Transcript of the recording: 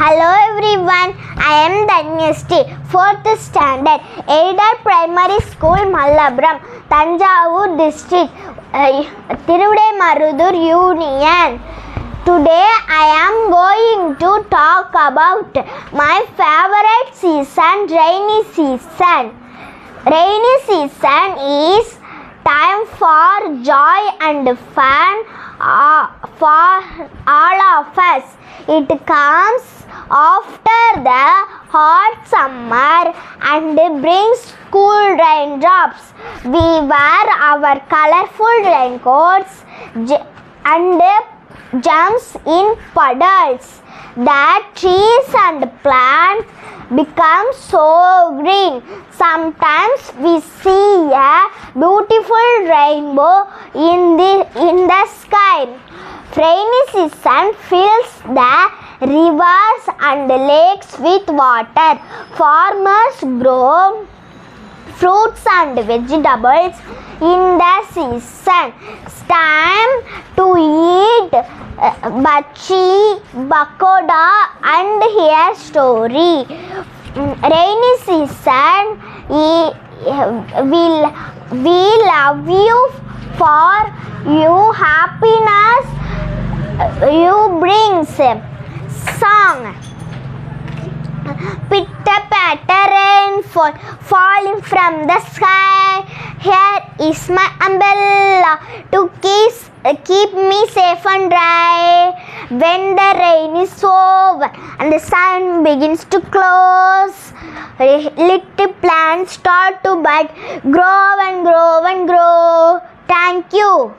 Hello everyone, I am Dhanyasti, 4th standard, Aided Primary School, Mallabram, Tanjavur district, uh, Tirudemarudur Union. Today I am going to talk about my favorite season, rainy season. Rainy season is time for joy and fun uh, for all of us. It comes after the hot summer and brings cool raindrops. We wear our colorful raincoats and jumps in puddles. The trees and plants become so green. Sometimes we see a beautiful rainbow in the in the sky. Rainy season fills the rivers and lakes with water. Farmers grow fruits and vegetables in the season. It's time to eat uh, bachi, bakoda and hear story. Rainy season will we love you for you happiness uh, you brings song Pitter patter rainfall falling from the sky. Here is my umbrella to keep, keep me safe and dry. When the rain is over and the sun begins to close, little plants start to bud, grow and grow and grow. Thank you.